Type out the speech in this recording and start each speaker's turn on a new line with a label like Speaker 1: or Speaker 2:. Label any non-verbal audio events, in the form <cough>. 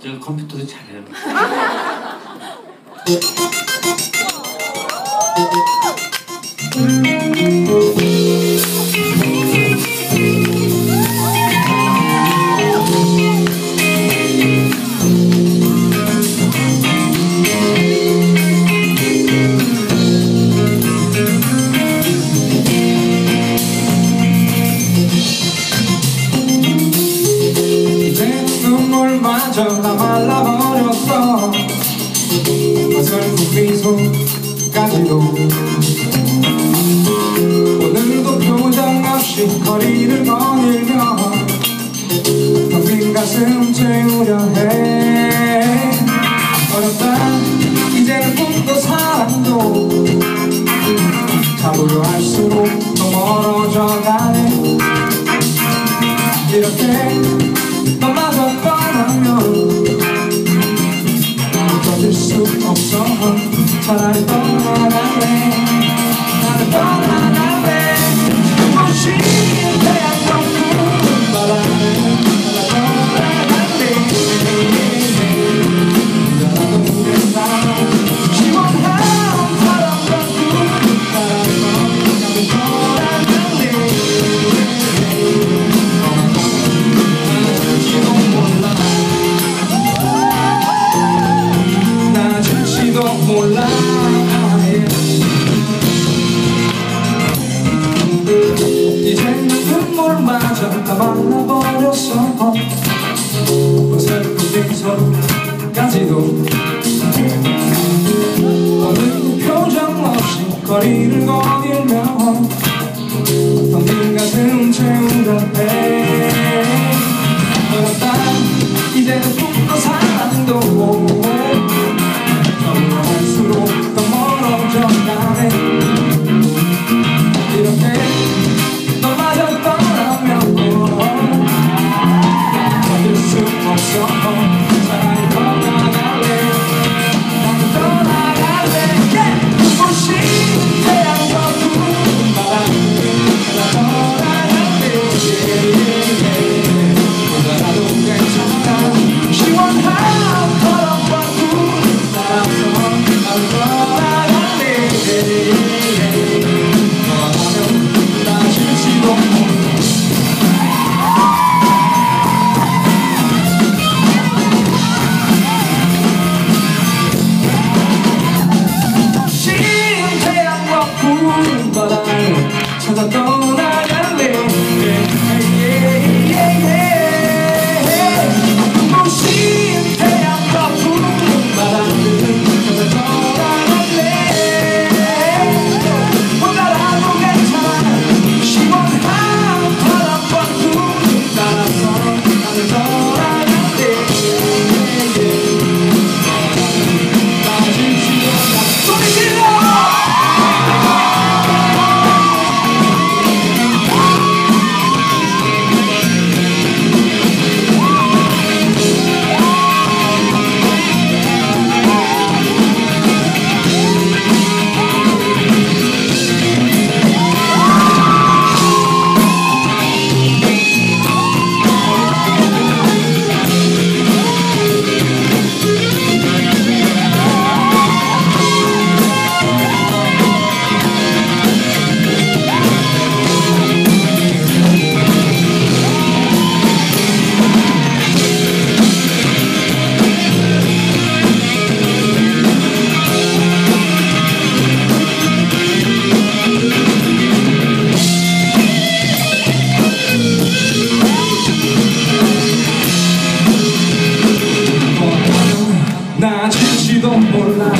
Speaker 1: 제가 컴퓨터도 잘해요. <laughs>
Speaker 2: 점점 말라버렸어. 결국 미소까지도. 오늘도 표정 없이 거리를 거닐며 텅빈 가슴 채우려 해. para tomar a ver, para tomar a ver, como 다 만나버렸어. 어설픈 빈서까지도 어느 표정 없이 거리를 거닐며 어떤 일 같은 채운 답해. 너였다 이제는 to the dawn. 난 잠시도 몰라.